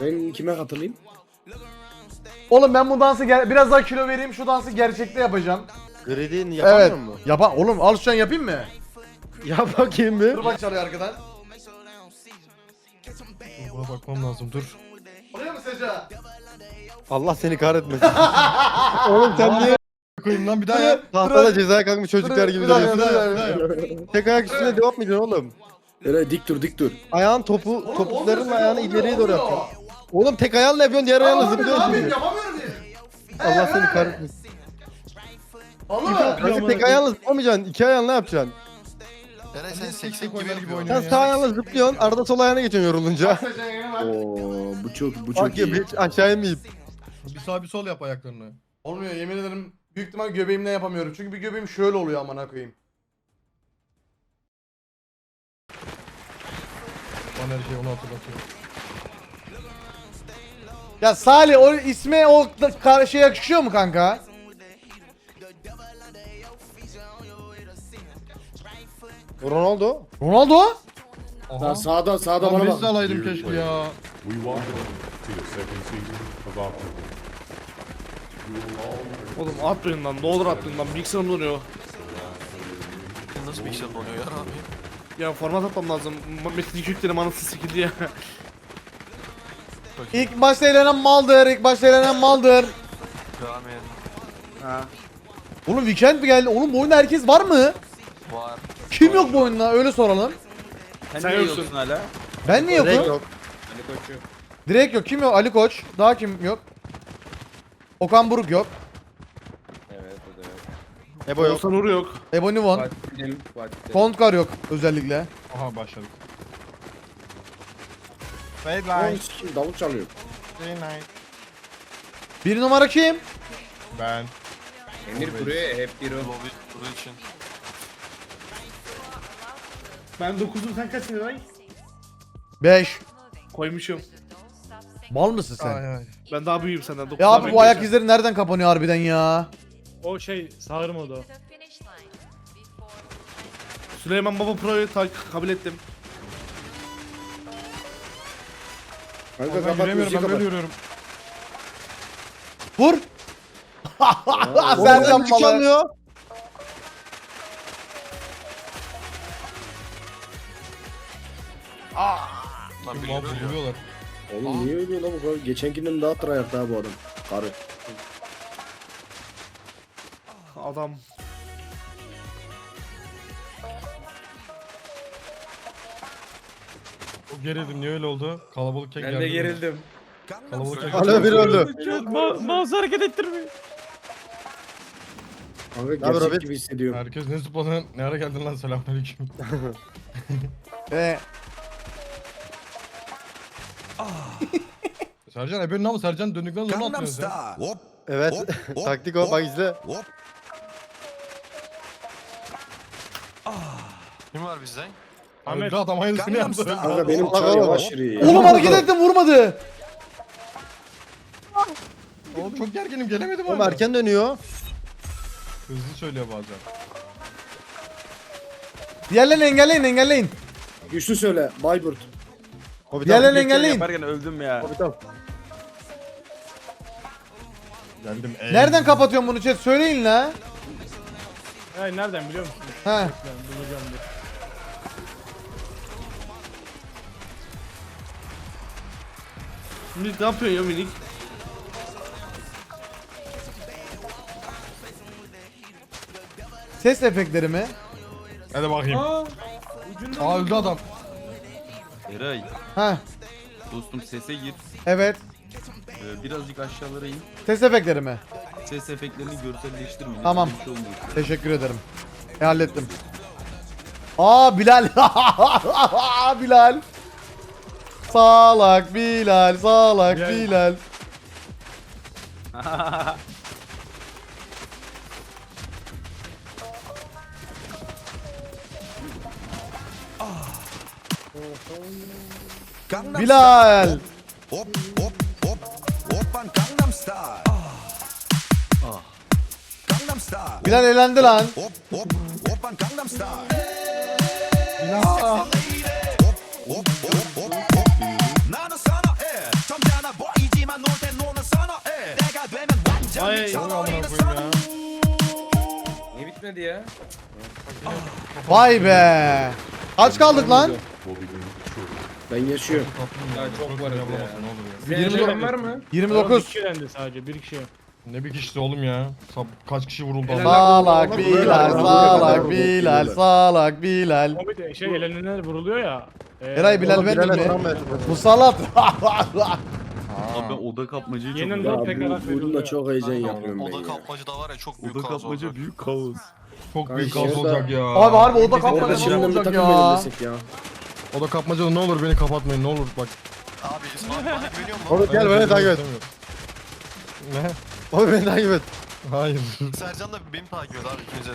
Ben kime katılayım? Oğlum ben bu dansı ger- biraz daha kilo vereyim şu dansı gerçekte yapacağım. Grid'in yapamıyor Evet. mu? Yapa oğlum al şu an yapayım mı? Yap bakayım bir. Dur bak çalıyor arkadan. Buna bakmam lazım dur. Oluyor mu Seca? Allah seni kahretmesin. Oğlum sen niye Koyayım lan bir daha yap. tahtada cezaya kalkmış çocuklar gibi duruyorsun? Tek ayak üstüne devam mı ediyorsun oğlum? Öyle dik dur dik dur. Ayağın topu, topukların ayağını ileriye doğru olmuyor. Oğlum tek ayağınla yapıyorsun diğer ayağınla Yapamıyorum zıplıyorsun. abi, şimdi. yapamıyorum diye. Allah seni kahretmesin. Allah. Kanka tek ayağınla zıplamayacaksın. iki ayağınla yapacaksın. Eren sen 80 Seksek gibi yapıyorsun. Sen sağ ya. ayağınla zıplıyorsun. Arada sol ayağına geçiyorsun yorulunca. Bak. Oo bu çok bu çok Bak ya iyi. hiç aşağı inmeyip. Bir sağ bir sol yap ayaklarını. Olmuyor yemin ederim büyük ihtimal göbeğimle yapamıyorum. Çünkü bir göbeğim şöyle oluyor amına koyayım. Bana her şey onu hatırlatıyor. Ya Salih o isme o karşıya yakışıyor mu kanka? Ronaldo. Ronaldo? Daha sağda sağda Lan bana Messi bak. alaydım keşke ya. We welcome to the second season of Optimal. Oğlum atmayın lan ne olur atmayın lan bilgisayarım donuyor. Nasıl bir şey oluyor ya abi? Ya format atmam lazım. Ma- Metin 2 yüklerim anasını sikildi ya. İlk başta elenen maldır, ilk başta elenen maldır. Ramen Ha. Oğlum weekend mi geldi? Oğlum bu oyunda herkes var mı? var. Kim yok bu oyunda? Öyle soralım. Sen yoksun hala. Ben niye Direkt yokum? yok. Direkt yok. Kim yok? Ali Koç. Daha kim yok? Okan Buruk yok. Ebo yok. Oğuzhan Uğur yok. Ebony Von. Kontkar yok özellikle. Aha başladık. Oğlum sikim davul çalıyor. Bir numara kim? Ben. Emir kuruyor hep bir o. Lobby için. Ben 9'um sen kaçsın lan? 5. Koymuşum. Mal mısın sen? Ay ay. Ben daha büyüğüm senden. Ya 9'dan abi bu ayak bekleyeceğim. izleri nereden kapanıyor harbiden ya? O şey sağır modu. Süleyman Baba Pro'yu ta- kabul ettim. Kanka Ben kapat yürüyemiyorum müziği ben böyle kapat. yürüyorum. Vur. Sercan Oradan Malı. çalıyor. Lan Mal biliyorum ya. vuruyorlar. Oğlum niye ölüyor lan bu kadar? Geçenkinden daha tryhard daha bu adam. Karı. Adam. Çok gerildim niye öyle oldu? Kalabalık kek Ben geldi. de gerildim. Kalabalık kek Hala biri öldü. Ma mouse hareket ettirmiyor. Kanka Abi gerçek Robert- gibi hissediyorum. Herkes ne zıpladın? Ne ara geldin lan selamünaleyküm. Ee, Sercan ebenin ama Sercan döndükten sonra Gangnam sen. Style. Hop. Evet. Hop, hop, Taktik o. Bak izle. Hop. Kim var bizden? Ahmet. Adam Gangnam yaptı. Kanka benim Allah. yavaş yürüyor ya. oğlum hareket ettim vurmadı. Oğlum çok gerginim gelemedim Oğlum hala. erken dönüyor. Hızlı söylüyor bazen. Diğerlerini engelleyin engelleyin. Güçlü söyle Bayburt. Diğerlerini engelleyin. Yaparken öldüm ya. Geldim ey. Nereden kapatıyorsun bunu chat? Söyleyin la. Ay nereden biliyor musun? He. Bulacağım dur. Minik ne yapıyorsun ya minik? Ses efektleri mi? Hadi bakayım. Aa, öldü adam. Eray, Ha. dostum sese gir. Evet. Ee, birazcık aşağılara in. Ses efektleri mi? Ses efektlerini görselleştirme. Tamam. Bir şey olmuyor. Teşekkür ederim. E hallettim. Aa Bilal. Bilal. Salak Bilal, salak Bilal. Bilal. Gangnam Bilal. Hop hop hop. Hoppan Gangnam Style. Gangnam Style. Bilal elendi lan. Hop hop. Hoppan Gangnam Style. Bilal. Hop hop hop hop. Ay. Oğlum amına koyayım ya. Niye bitmedi ya? Vay be. Kaç kaldık lan? Ben yaşıyorum. Ya çok var ya. ya. Ne olur ya. Senin 29 şeyin var mı? Bir 29. kişi dendi sadece bir kişi. Ne bir kişi oğlum ya. Sab- Kaç kişi vuruldu Helal. Salak Bilal, salak Bilal, salak Bilal. O bir de şey elenenler vuruluyor ya. E, Eray Bilal Oğlum, Bilal'e mi? selam ver. Musallat. Abi ben oda kapmacayı çok Yeniden merak tekrar bu oyunda ya. çok heyecan yapıyorum ben Oda ya. kapmacı da var ya çok büyük Oda kaos kapmaca olacak. büyük kaos. Çok büyük Kanka, kaos olacak ya. Abi harbi oda Orada kapmaca ne şimdiden bir olacak takım ya? belirlesek ya. O da kapmaca ne olur beni kapatmayın ne olur bak. Abi İsmail bana güveniyor musun? Oğlum gel beni takip et. Ne? Oğlum beni takip et. Hayır. Sercan da beni takip et abi ikinize.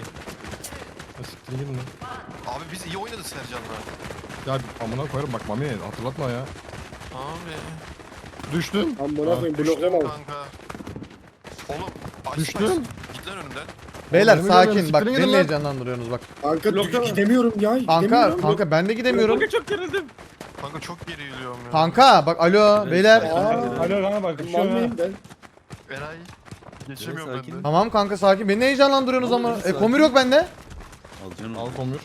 Siktir gidin lan. Abi biz iyi oynadık Sercan'la. Ya amına koyarım bak Mami hatırlatma ya. Abi. Düştüm. Amına koyayım Düştüm bloklama. kanka. Oğlum. Ice Düştüm. Git lan önümden. Beyler Oğlum, sakin bak ederim, beni siktirin heyecanlandırıyorsunuz bak. Kanka Bloklama. gidemiyorum ya. Kanka gidemiyorum. kanka ben de gidemiyorum. Kanka çok gerildim. Kanka çok geri yürüyorum ya. Kanka bak alo beyler. Aa. Alo kanka bak Ben şu an. Malmıyım ben. Eray. Geçemiyorum Evet, ben sakin. de. Tamam kanka sakin. Beni heyecanlandırıyorsunuz ama. E komür yok bende. Al canım. Al komür.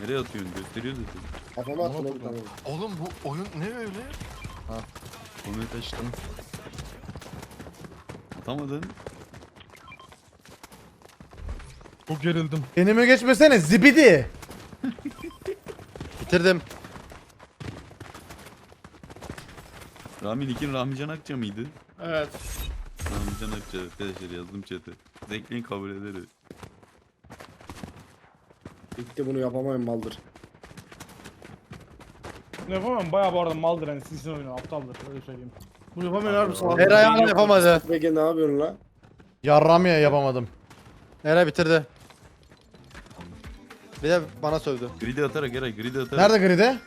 Nereye atıyorsun? Gösteriyor zaten. Kafama attın oğlum bu oyun ne öyle? Konuyu taşıdım. Atamadın. Çok gerildim. Enime geçmesene zibidi. Bitirdim. Rami Nikin Ramican Akça mıydı? Evet. Ramican Akça arkadaşlar yazdım chat'e. Zekleyin kabul ederim. Bitti bunu yapamayın maldır. Ne yapamam bayağı bu arada maldır hani sizin oyunu aptaldır öyle söyleyeyim. Bu yapamıyor abi sana. Eray hala yapamadı. Peki ne yapıyorsun la? Yarram ya yapamadım. Eray bitirdi. Bir de bana sövdü. Gridi atarak Eray gridi atarak. Nerede gride?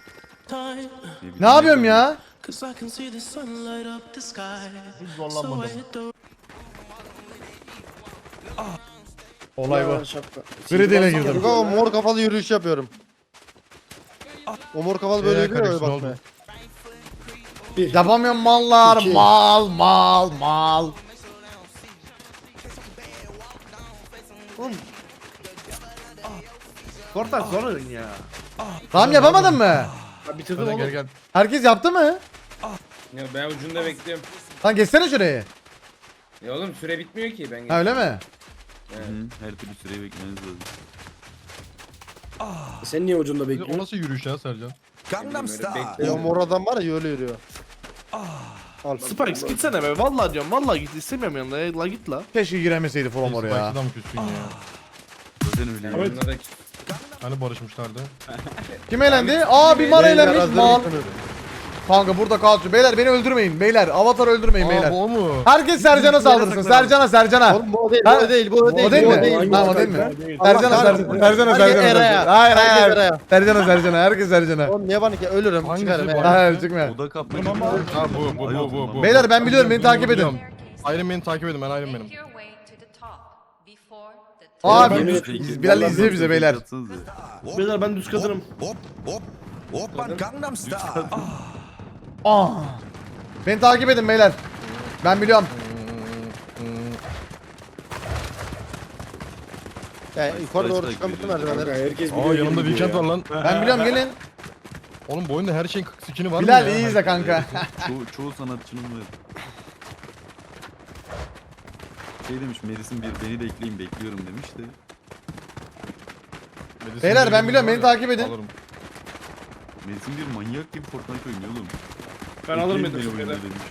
Ne yapıyorum ya? Olay bu. Şapka. Gride'yle girdim. Kanka o mor kafalı yürüyüş yapıyorum. O mor kafalı böyle Ee, yürüyor öyle kardeşim, ne bakmaya. Bir. Yapamıyorum mallar. İki. Mal mal mal. Kortak zor oyun ya. Tamam yapamadın mı? Bitirdim Hadi gel oğlum. gel. Herkes yaptı mı? Ya ben ucunda bekliyorum. Lan geçsene şurayı. Ya oğlum süre bitmiyor ki ben Ha öyle mi? Hı, her türlü süreyi beklemeniz lazım. Sen niye ucunda O bekliyorsun? nasıl yürüyüş ya Sercan? Gangnam Style. Ya mor adam var ya öyle yürüyor. Al. Spikes gitsene be. Vallahi diyorum. Vallahi git. İstemiyorum yanına. ya. La git la. Keşke giremeseydi from oraya. Spike'dan mı küstün ya? Hani barışmışlardı? Kim eğlendi? Aa bir mar Beyler eğlenmiş hazır mal. Kanka burada kalsın. Beyler beni öldürmeyin. Beyler avatar öldürmeyin Aa beyler. bu o mu? Herkes Sercan'a saldırsın. Sercan'a Sercan'a. Oğlum bu o değil, bu Ha? o değil, bu o değil, O değil bu mi? o değil. Hangi Tamam o değil mi? Sercan'a Sercan'a. Sercan'a. Hayır Herkes hayır. Sercan'a Sercan'a. Herkes Sercan'a. Oğlum niye bana ki ölürüm çıkarım bu? Hayır çıkma. Oda kapmaca. Tamam abi. Ha bu bu bu bu. bu. Beyler ben biliyorum beni takip edin. Iron Man'i takip edin ben Iron Man'im. Abi biz, Bilal izliyor bize beyler. Beyler ben düz kadınım. Hop hop. Hoppan Gangnam Style. Aa. Beni takip edin beyler. Ben biliyorum. Ya yukarı doğru çıkan bütün merdivenler. herkes Aa biliyor yanımda ya. var lan. Ben biliyorum gelin. Oğlum bu oyunda her şeyin skin'i var mı Bilal ya? iyi izle kanka. Çoğu, çoğu sanatçının var. Şey demiş Meris'in bir beni de ekleyin bekliyorum demiş de. Beyler, ben biliyorum, beni takip edin. alırım. Meris'in bir manyak gibi Fortnite oynuyor oğlum. Ben alırım beni oyuna demiş.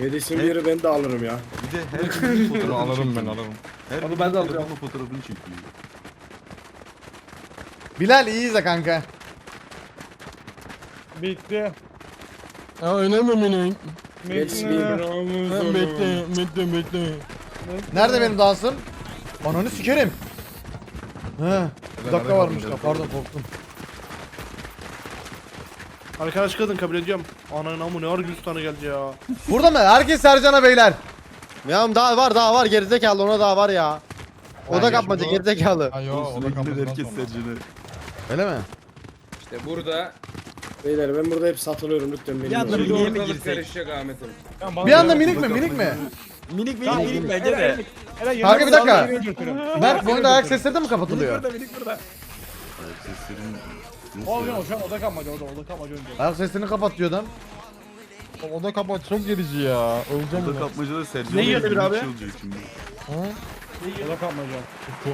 Medicine yeri ben de alırım ya. Bir de her gün Bunu fotoğrafını alırım ben alırım. Her Onu ben de alacağım. telefonla fotoğrafını çekiyor. Bilal iyi izle kanka. Bitti. Ya önemli Bitti. be- Ben bekle, bekle, bekle. Nerede benim dansım? Ananı sikerim. He. Bir dakika varmış da pardon korktum. Arkadaş kadın kabul ediyorum. Ananın amı ne var 100 tane geldi ya. Burada mı? Herkes Sercan'a beyler. Ya daha var daha var gerizekalı ona daha var ya. O da kapmaca bu- gerizekalı. Ha yo o da herkes sonra. Sercan'a. Öyle mi? işte burada Beyler ben burada hep satılıyorum lütfen beni. Yormayın. Niye mi ortalık girsek? karışacak Ahmet'im. Bir anda minik mi minik mi? Minik minik minik bence de. Kanka bir dakika. Mert bu oyunda ayak sesleri de mi kapatılıyor? minik burada. Ayak seslerin... Olmuyor şu an oda kalmadı oda oda kalmadı önce. Ayak seslerini kapat diyor adam. O da kapat çok gerici ya. Öleceğim Oda ya. kapmacada Sercan Ne yiyor Bey bir abi? olacak şimdi. Oda kalmadı.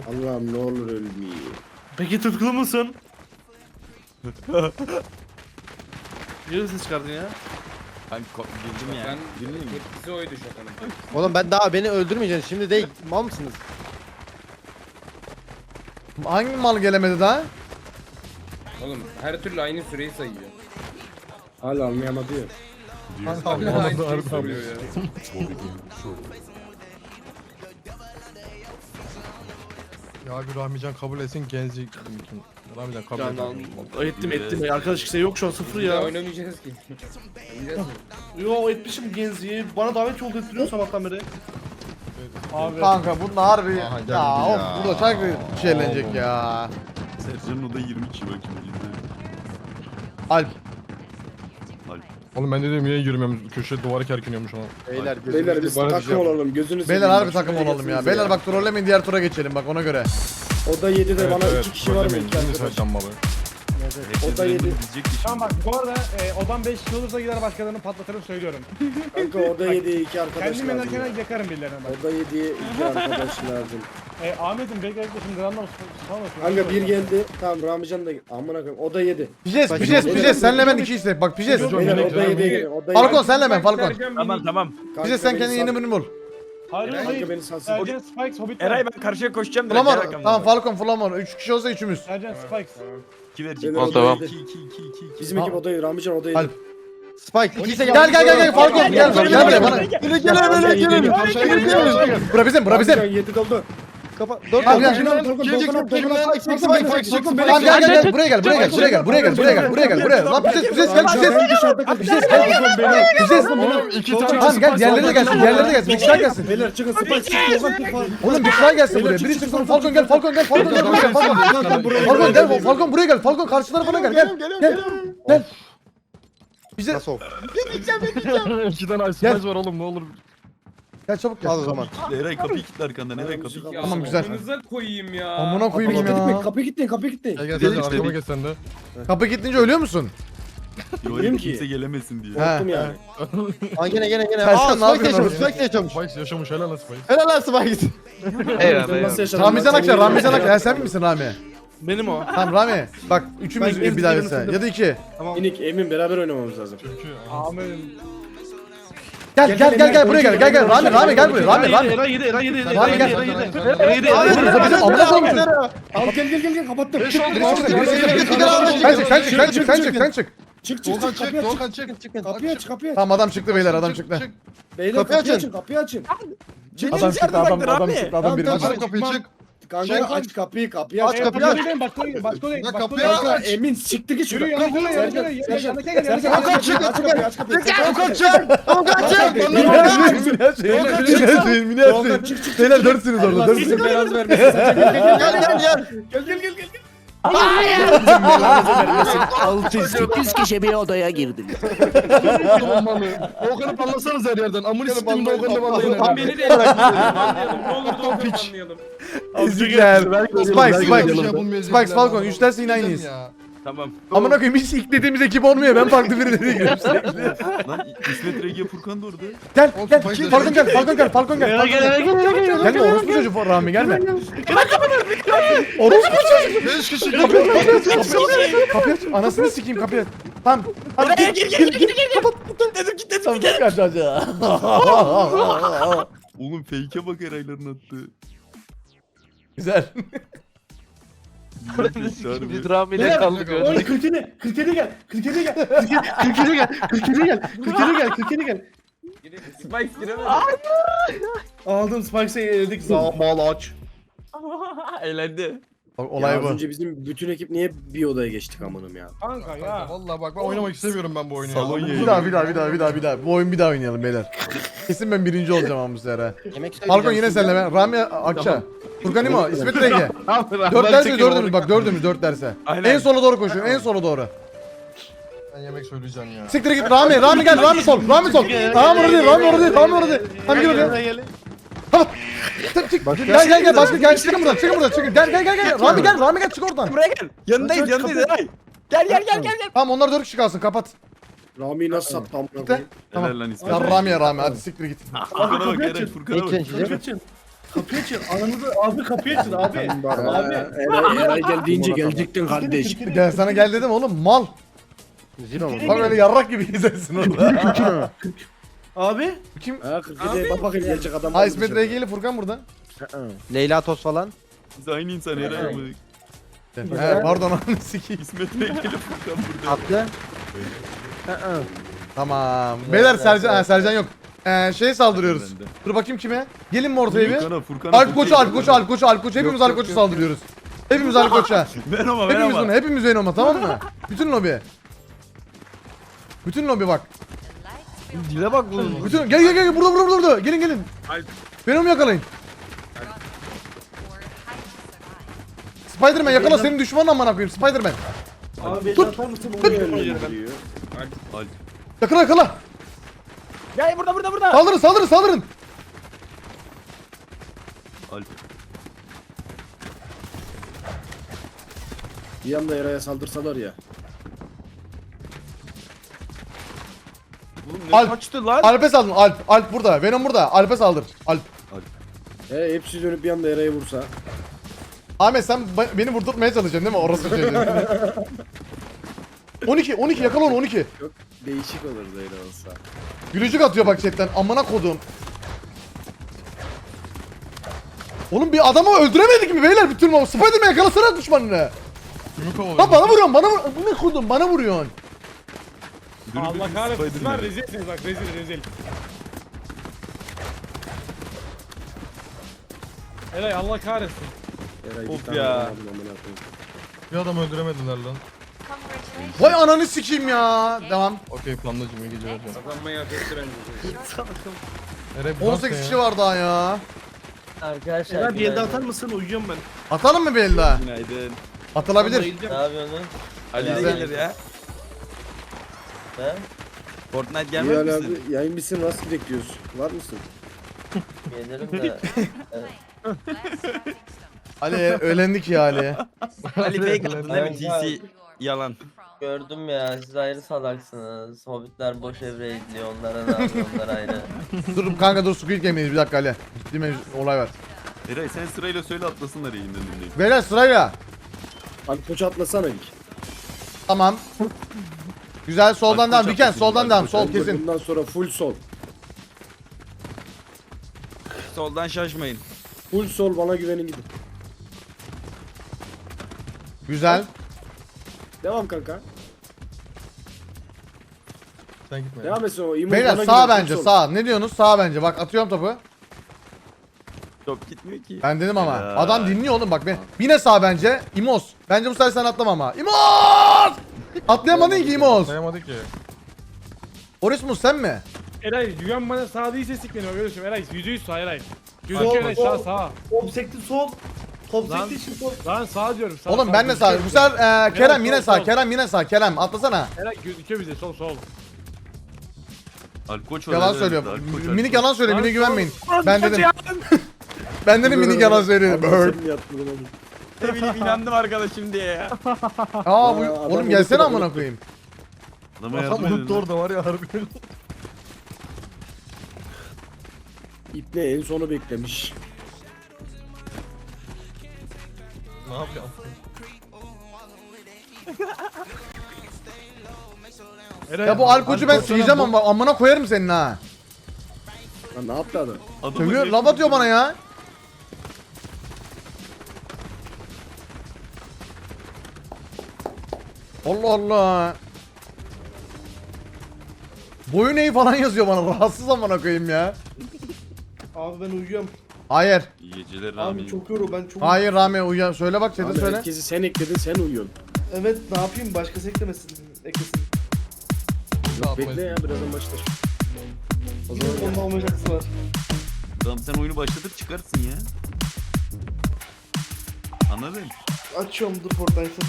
Allah'ım ne olur ölmeyeyim. Peki tutkulu musun? Niye ses çıkardın ya? Ben girdim Ben tepkisi oydu şakanın. Oğlum ben daha beni öldürmeyeceksin şimdi değil. Mal mısınız? Hangi mal gelemedi daha? Oğlum her türlü aynı süreyi sayıyor. Hala anlayamadı ya. Hala aynı şeyi abi. soruyor ya. Ya bir Rahmican kabul etsin genzi. Rahmican kabul etsin. ettim ettim. Arkadaş kimse yok şu an sıfır Bir daha ya. oynamayacağız ki. Oynayacağız mı? Yo etmişim Genzi'yi. Bana davet yolda ettiriyor sabahtan beri. Abi. Kanka bunlar harbi Aha, geldi ya ya. of burada çok şeylenecek ya. Sercan'ın oda 22 bak şimdi. Alp. Alp. Oğlum ben de diyorum yine yürümüyorum. Köşe duvarı kerkiniyormuş ona. Beyler Beyler biz takım şey olalım gözünü Beyler seveyim harbi takım olalım ya. gelsenize Beyler bak trollemeyin diğer tura geçelim bak ona göre. Oda 7'de bana evet, iki kişi var mı iki Şimdi arkadaş? Sercan malı. Oda yedi. Diyecek ki Tamam bak bu arada e, odam 5 kişi olursa gider başkalarını patlatırım söylüyorum. Kanka oda 7'ye iki arkadaş Kendim lazım. yanarken yakarım birilerine bak. Oda 7'ye iki arkadaş lazım. E, Ahmet'im bekle bekle şimdi random atıyor. Kanka bir geldi. Tamam Ramican da amına koyayım. Oda 7. Pijes Pijes Pijes senle ben iki istek bak Pijes. Beyler. 7'ye gelin. Oda Falcon yedi. senle ben Falcon. Tamam tamam. Kanka Pijes sen beni kendine sal- yeni birini bul. Hayır Kanka hayır. beni salsın. Sercan Spikes Hobbit. Eray ben karşıya koşacağım Flamor tamam Falcon Flamor. Üç kişi olsa üçümüz. Sercan Spikes. 2 verecek. Beyler, Tamam. oda 2 yedi. 2 2 2 2. Bizim ekip oda 7. Ramican oda 7. Alp. Spike ikisi Gel gel gel gel Falcon gel gel buraya bana. Gel gel gel. Bura bizim bura bizim. 7 doldu. Kapa. Dört tane. gel. Tamam Tamam gel gel gel buraya gel buraya gel buraya gel buraya gel buraya gel buraya gel buraya. Lan Pijes Pijes gel Pijes. Pijes gel. Pijes. Oğlum iki tane Tamam gel diğerleri de gelsin diğerleri de gelsin. Bir kişiler gelsin. Beyler çıkın Spike. Oğlum bir kişiler gelsin buraya. Biri çıksın Falcon gel Falcon gel Falcon gel buraya gel Falcon. Falcon gel Falcon buraya gel. Falcon karşı tarafına gel gel. Gel. Gel. Bize Nasıl? iki tane ice var oğlum ne olur. Gel çabuk gel. Al o zaman. Eray kapıyı kilitli arkandan. Eray kapıyı Ya, Tamam, güzel. amınıza koyayım ya. Amına koyayım gitmeyin, ya. kapıyı gitmeyin, kapıyı gitmeyin. Gel gel Dedik, Sercan arkama dedik. geç sen de. Kapı gittince ölüyor musun? Bilmiyorum ki. kimse gelemesin diye. He. Korktum yani. Aa gene gene gene. Ne Aa Spike yapıyorsun yaşamış. orada? Spike yaşamış. Spikes yaşamış helal lan Spikes. Helal lan Spike. Sen nasıl yaşadın? Ramizan Ben Akça, seni Ramizan. Akça. Ha, sen misin Rami? Benim o. Tamam Rami. Bak üçümüz Ben bir daha birini ise. sildim. Ya da iki. İnik, Emin beraber oynamamız lazım. Ahmet'im. Gel gel gel gel buraya gel. Gel gel Rami Rami gel buraya. Rami Rami. Eray yedi, Eray yedi, Eray Rami yedi, gel. Eray yedi. Rami Eray yedi, Rami Eray yedi. bizim amına koymuşuz. Al gel gel gel gel kapattım. Çıksın. Sen çık sen çık sen çık sen çık sen çık. Çık çık çık çık kapıyı aç. Çık. Kapıyı aç kapıyı aç. Tamam adam çıktı beyler adam çıktı. Beyler Kapıyı açın. kapıyı açın. Adam çıktı adam adam çıktı adam. Aç kapıyı çık. Kanka aç kapıyı kapıyı aç. Aç kapıyı aç. Başka başka odaya Lan başka kapıyı. Kanka Emin siktir git Yürü şuradan. yanına gel yanına gel yanına gel yanına Sercan, gel. aç kapıyı aç kapıyı aç kapıyı. Doğukan çık. Doğukan çık. Mini açın. Mini açın. Mini Doğukan açın. çık çık. Beyler dörtsünüz orada Allah dörtsünüz. sizin belanızı vermesin. Gel gel gel. Gel gel gel. Gel gel gel gel. 6-8 kişi bir odaya girdiniz. Doğukan'ı banlasanız her yerden. Amını siktim Doğukan'ı banlayın. Lan beni de anlayalım. Ne olur da Okan'ı anlayalım. Ezikler. Spike Spike. Spike Spike Falcon 3 derse yine aynıyız. Tamam. Amına koyayım hiç ilk dediğimiz ekip olmuyor. Ben farklı birileri giriyorum sürekli. Lan İsmet Regi Furkan da orada. Gel Oğlum, gel. Spike Falcon gel. Falcon gel. Falcon gel. Gel, Eray gel, Eray gel. Gelme orospu çocuğu Rami gelme. Orospu çocuğu. 5 kişi Kapıyı aç. Kapıyı aç. Anasını sikeyim kapıyı aç. Tamam. Hadi gir gir gir gir gir. Kapat. Dedim git dedim. Tamam kaç kaç. Oğlum fake'e bak Eray'ların attığı. Güzel. Biz Beyler, Oy kırkene, kırkene gel, kırkene gel, kırkene gel, kırkene gel, kırkene gel, kırkene gel. Spikes giremedi. Aldım Spikes'e yedik. Zamal aç. Eğlendi. Olay Ya bu. Az önce bizim bütün ekip niye bir odaya geçtik amanım ya. Kanka ya. Vallahi bak ben oynamak istemiyorum ben bu oyunu ya. Salon yayını. Bir daha bir daha bir daha bir daha bir daha. Bu oyun bir daha oynayalım beyler. Kesin ben birinci olacağım ama bu sefer. ha. Yemek Falcon yine senle ben. Rami Akça. Furkan İmo, İsmet Renge. Dört derse dördümüz bak dördümüz dört derse. En sola doğru koşun en sola doğru. Ben yemek söyleyeceğim ya. Siktir git Rami. Rami gel. Rami sol. Rami sol. Rami orada değil. Rami orada değil. Rami orada değil. Rami gel oraya. Tamam. Çık çık. Gel gel gel. Başka gel. Çıkın buradan. Çıkın buradan. Çıkın. Gel gel gel gel. Rami gel. Rami gel. Çık oradan. Buraya gel. Yanındayız yanındayız Eray. Gel gel gel gel. Tamam onlar dört kişi kalsın. Kapat. Rami'yi nasıl sattı amına koyayım? Tamam. Helal lan İsmet. Ya Rami ya Rami. Hadi siktir git. Furkan'a bak Eren. Furkan'a bak. Kapıyı açın. Kapıyı açın. Ananızı abi kapıyı açın abi. Abi. Eray, Eray gel deyince gelecektin kardeş. Gel sana gel dedim oğlum. Mal. Bak öyle yarrak gibi izlersin orada. Abi. Kim? Ha 47 bak bakayım gelecek adam. Ha İsmet Furkan burada. Leyla Toz falan. Biz aynı insan Eren ama. He pardon ananı sikeyim. İsmet Renkeli Furkan burada. Attı. Tamam. Beyler Sercan, ha, Sercan yok. Ee, şeye saldırıyoruz. Bende. Dur bakayım kime? Gelin mi ortaya bir? Furkan'a Furkan'a. Alp Koç'a, Alp Koç'a, Alp Koç'a, Alp Koç'a. Hepimiz Alp Koç'a saldırıyoruz. Hepimiz Alp Koç'a. Ben ama ben Hepimiz ama. bunu, hepimiz Venom'a tamam mı? Bütün lobi. Bütün lobi bak. Dile bak bunun. Bütün gel gel gel burada burada burada. Gelin gelin. Venom'u yakalayın. Spiderman yakala senin düşmanın amına koyayım Spiderman. Abi beni Tut. atar mısın? Alp. Yakala yakala. Gel burada burada burada. Saldırın saldırın saldırın. Alp. Bir anda Eray'a saldırsalar ya. Alp. kaçtı lan? Alp'e saldırın Alp. Alp burada. Venom burada. Alp'e saldır. Alp. He hepsi dönüp bir anda Eray'a vursa. Ahmet sen ba- beni vurdurtmaya çalışacaksın değil mi? Orası çocuğu. 12 12 yakala onu 12. Çok değişik olur böyle olsa. Gülücük atıyor bak chatten. Amına kodum. Oğlum bir adamı öldüremedik mi beyler bütün o Spiderman yakalasana düşmanını. Kimi kovalıyor? Ha bana vuruyorsun bana vur. Ne kodum bana vuruyorsun. Allah kahretsin. Siz Spider-Man. var rezilsiniz bak rezil rezil. Eray Allah kahretsin. Eray Of bir tane ya. vuramadım amına koyayım. Bir adam öldüremediler lan. Vay ananı sikeyim ya. Devam. Okey plandacım iyi geceler canım. Kazanmayı hak etti bence. Eren bir dans 18 ne kişi ya? var daha ya. Arkadaşlar. Eren bir elde atar mısın? Uyuyorum ben. Atalım mı bir el daha? Günaydın. Atılabilir. Ne yapıyorsun? Ali de gelir ya. He? Fortnite gelmez Ali misin? abi yayın bitsin nasıl bekliyoruz? Var mısın? Gelirim de. Ali öğlendik ya Ali. Ali fake attın değil mi? TC yalan. Gördüm ya siz ayrı salaksınız. Hobbitler boş evre izliyor onlara ne yapıyor onlar ayrı. dur kanka dur Squid Game'deyiz bir dakika Ali. Ciddi mevzu- olay var. Eray sen sırayla söyle atlasınlar yayından dinleyip. Beyler sırayla. Abi koç atlasana ilk. Tamam. Güzel soldan devam. Atlasın, soldan devam. Sol kesin. Bundan sonra full sol. Soldan şaşmayın. Full sol bana güvenin gidin. Güzel. Devam kanka. Sen gitme. Devam etsin o. İmo Beyler bana sağ güven, bence sol. sağ. Ne diyorsunuz? Sağ bence. Bak atıyorum topu. Top gitmiyor ki. Ben dedim ama. Ya. Adam dinliyor oğlum bak. be. Yine sağ bence. İmos. Bence bu sefer sen atlama ama. İmos! Atlayamadın ki İmos. Sayamadı ki. Orismus sen mi? Eray güven bana sağ değilse sik beni arkadaşım. Eray yüzde yüz sağ Eray. Gözüküyor Eray sağ sağ. Top sekti sol. Top Lan. sekti şimdi sol. Lan sağ diyorum sağ. Oğlum sağ, ben de sağ. Bu sefer e, Kerem sol, yine sağ. sol. Kerem yine sağ. Kerem atlasana. Eray gözüküyor bize sol sol. Var, Yalan evet, söylüyor. Alp Koç, Alp Minik yalan söylüyor. Lan Minik sol. güvenmeyin. Lan Ben dedim. Ben dedim minik yalan söylüyor. Adam Bird. sen mi yaptın oğlum? Ne bileyim inandım arkadaşım diye ya. Aa bu Aa, adam oğlum gelsene unuttu, amına koyayım. Adama Adam yardım edin. unuttu orada var ya harbi. İpne en sonu beklemiş. ne yapıyor? Eray, Ya bu alkolcü ben Alkol sana sileceğim bu- ama amına koyarım senin ha. Lan ne yaptı adam? Adama Sövüyor, laf atıyor bana ya. Allah Allah. Boyun eği falan yazıyor bana rahatsız amına koyayım ya. Abi ben uyuyorum. Hayır. İyi geceler Abi Rami. çok yoruyor ben çok Hayır Rami uyan. Söyle bak chat'e Abi söyle. herkesi sen ekledin sen uyuyorsun. Evet ne yapayım başkası eklemesin. Eklesin. Yok bekle ya birazdan başlar. O zaman onun olmayacaksı var. Tamam sen oyunu başlatır çıkarsın ya. Anladın? Açıyorum dur Fortnite'ı.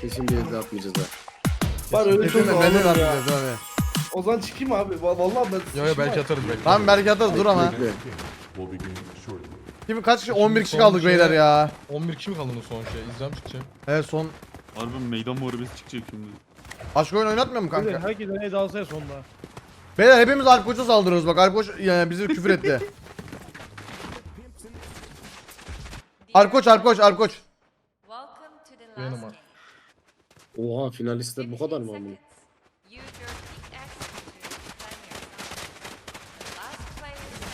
Kesin bir elde atmayacağız ha. Var öyle çok Kesin ben de ya. yapacağız abi. O zaman çıkayım abi. Va- Vallahi ben. Yo yo belki atarız belki. Tamam belki atarız dur ama. Bekle. Will begin shortly. Kim kaç kişi? 11 kişi kaldık beyler ya. 11 kişi mi kaldı bu son şey? İzlem çıkacak. Evet son. Harbi meydan muharebesi çıkacak şimdi. Başka oyun oynatmıyor mu Kanka. Herkes ne dalsa ya sonunda. Beyler hepimiz Alp Koç'a saldırıyoruz bak. Alp Koç yani bizi küfür etti. Alp Koç, Alp Koç, Alp Koç. Benim var. Oha finalistler bu kadar mı amına?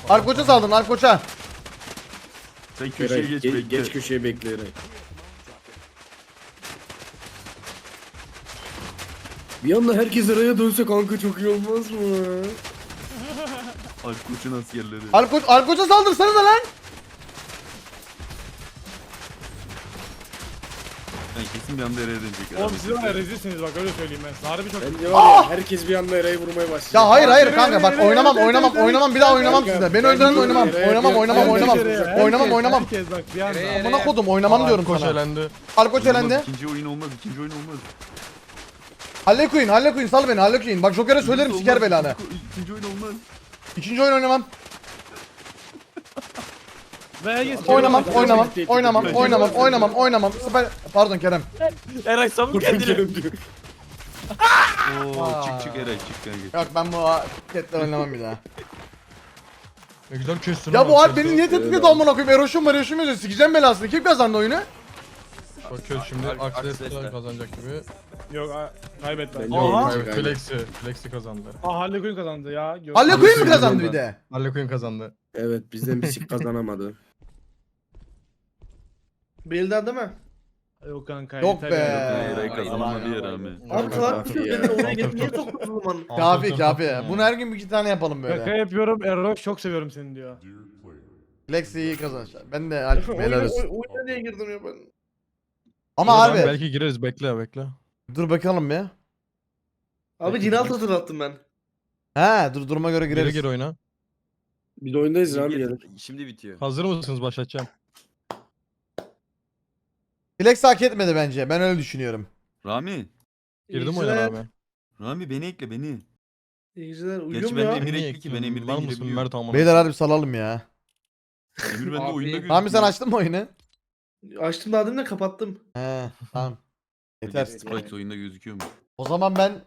Alp Koç'a saldırın, Alp Koç'a. Sen köşeye Eray, geç ge- bekle. geç köşeye bekle Eray. Bir anda herkes araya dönse kanka çok iyi olmaz mı? Alp Koç'un askerleri. Alp Koç, Alp Koç'a saldırsana da lan. Ben kesin bir anda Ereğe dönecek. Oğlum siz var ya rezilsiniz bak öyle söyleyeyim ben. size. Harbi çok. Bence var ya herkes bir anda Eray'ı vurmaya başlayacak. Ya hayır hayır kanka bak oynamam oynamam oynamam bir daha oynamam sizle. Beni öldüren oynamam. Oynamam oynamam oynamam. Oynamam oynamam. Herkes bak bir anda. Amına kodum oynamam diyorum sana. elendi. Alp Koç Olmaz, elendi. İkinci oyun olmaz. ikinci oyun olmaz. Halle Queen, Halle Queen sal beni Halle Queen. Bak Joker'e söylerim siker belanı. İkinci oyun olmaz. İkinci oyun oynamam. Oynamam, oynamam, bitti, oynamam, oynamam, oynamam, oynamam. Süper. Pardon Kerem. Eray savun kendini. Oo çık çık Eray çık kanka. Yok ben bu ketle oynamam bir daha. Ne güzel kestin. Ya bu kestin. beni niye tehdit ediyor amına koyayım? Eroşum var, Eroşum yazıyor. Sikeceğim belasını. Kim kazandı oyunu? Bakıyoruz şimdi Akses'ten. kazanacak gibi. Yok kaybettiler. Aha. Evet. Flex'i. Flex'i kazandı. Aa Harley Quinn kazandı ya. Halle Queen mi kazandı bir de? Harley Quinn kazandı. Evet bizden bir sik kazanamadı. Belden değil mi? Yok kanka. Yok be. ya. Eray Ay, kazanamadı yalan, ya yalan. rağmen. Abi Kafi salak ya. beni oraya gel. Niye soktun o zaman? Kafi kafi. Bunu her gün bir iki tane yapalım böyle. yapıyorum. Erroş çok seviyorum seni diyor. Lexi iyi kazanacak. Ben de Alp Oyuna, helal olsun. oyuna niye girdim ya ben? Ama harbi. Belki gireriz bekle bekle. Dur bakalım bir. Abi cinalt hatırlattım ben. He dur duruma göre Geri gireriz. gir oyuna. Biz oyundayız gel. Şimdi bitiyor. Hazır mısınız başlatacağım? Flex hak etmedi bence. Ben öyle düşünüyorum. Rami. Girdim oyuna abi. Rami beni ekle beni. İyi geceler. Uyuyor mu ben ya? de Emir Niye ekli ki ben? Emir'den Var mısın girebiliyorum. Mert amına? Beyler hadi salalım ya. Emir bende Abi, oyunda gözüküyor. Rami sen açtın mı oyunu? Açtım daha demin de kapattım. He tamam. Yeter. Sprite oyunda gözüküyor mu? O zaman ben